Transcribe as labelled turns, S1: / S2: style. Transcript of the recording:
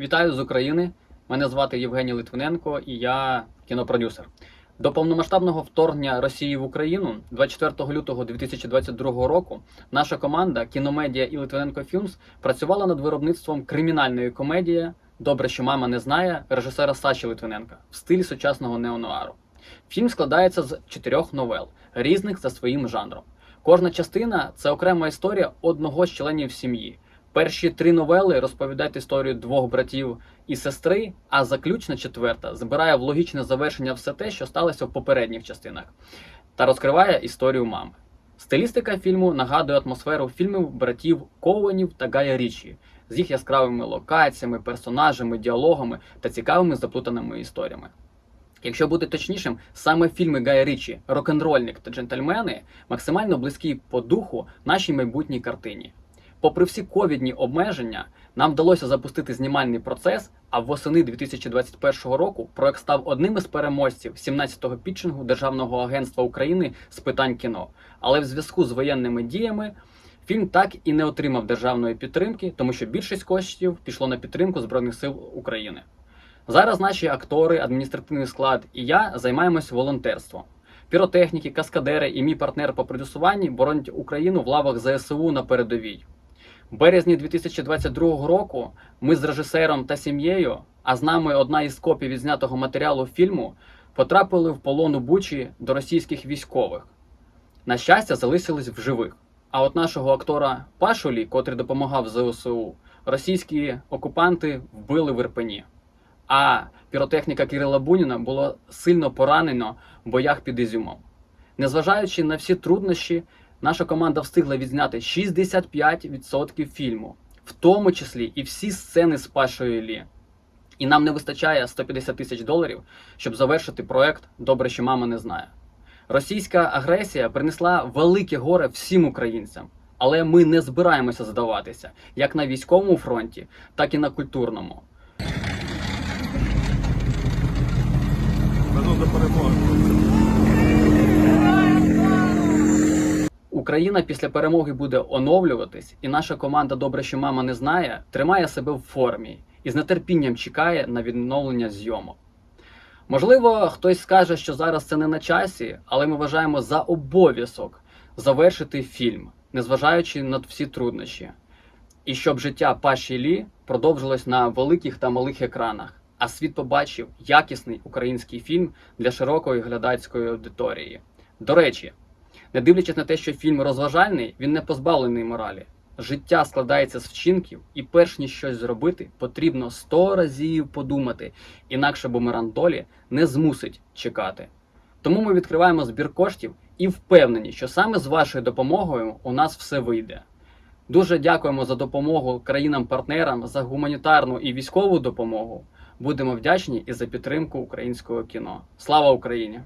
S1: Вітаю з України. Мене звати Євгеній Литвиненко і я кінопродюсер. До повномасштабного вторгнення Росії в Україну 24 лютого 2022 року наша команда Кіномедія і Литвиненко Філмс працювала над виробництвом кримінальної комедії Добре, що мама не знає режисера Саші Литвиненка в стилі сучасного неонуару. Фільм складається з чотирьох новел, різних за своїм жанром. Кожна частина це окрема історія одного з членів сім'ї. Перші три новели розповідають історію двох братів і сестри, а заключна четверта збирає в логічне завершення все те, що сталося в попередніх частинах, та розкриває історію мами. Стилістика фільму нагадує атмосферу фільмів братів Коуенів та Гая Річі з їх яскравими локаціями, персонажами, діалогами та цікавими заплутаними історіями. Якщо бути точнішим, саме фільми Гая Річі, Рок-н-рольник та Джентльмени максимально близькі по духу нашій майбутній картині. Попри всі ковідні обмеження, нам вдалося запустити знімальний процес, а восени 2021 року проект став одним із переможців 17-го пітчингу Державного агентства України з питань кіно. Але в зв'язку з воєнними діями фільм так і не отримав державної підтримки, тому що більшість коштів пішло на підтримку Збройних сил України. Зараз наші актори, адміністративний склад і я займаємось волонтерством. Піротехніки, каскадери і мій партнер по продюсуванні боронять Україну в лавах ЗСУ на передовій. В березні 2022 року ми з режисером та сім'єю, а з нами одна із копій відзнятого матеріалу фільму, потрапили в полон у Бучі до російських військових. На щастя, залишились в живих. А от нашого актора Пашулі, котрий допомагав ЗСУ, російські окупанти вбили в Ірпені. А піротехніка Кирила Буніна було сильно поранено в боях під Ізюмом. Незважаючи на всі труднощі, наша команда встигла відзняти 65% фільму, в тому числі і всі сцени з Пашою Лі. І нам не вистачає 150 тисяч доларів, щоб завершити проект Добре, що мама не знає. Російська агресія принесла велике горе всім українцям, але ми не збираємося здаватися як на військовому фронті, так і на культурному.
S2: До перемоги.
S1: Україна після перемоги буде оновлюватись, і наша команда Добре, що мама не знає, тримає себе в формі і з нетерпінням чекає на відновлення зйомок. Можливо, хтось скаже, що зараз це не на часі, але ми вважаємо за обов'язок завершити фільм, незважаючи на всі труднощі, і щоб життя Паші Лі продовжилось на великих та малих екранах, а світ побачив якісний український фільм для широкої глядацької аудиторії. До речі, не дивлячись на те, що фільм розважальний, він не позбавлений моралі. Життя складається з вчинків, і перш ніж щось зробити, потрібно сто разів подумати, інакше бумеранг долі не змусить чекати. Тому ми відкриваємо збір коштів і впевнені, що саме з вашою допомогою у нас все вийде. Дуже дякуємо за допомогу країнам-партнерам, за гуманітарну і військову допомогу. Будемо вдячні і за підтримку українського кіно. Слава Україні!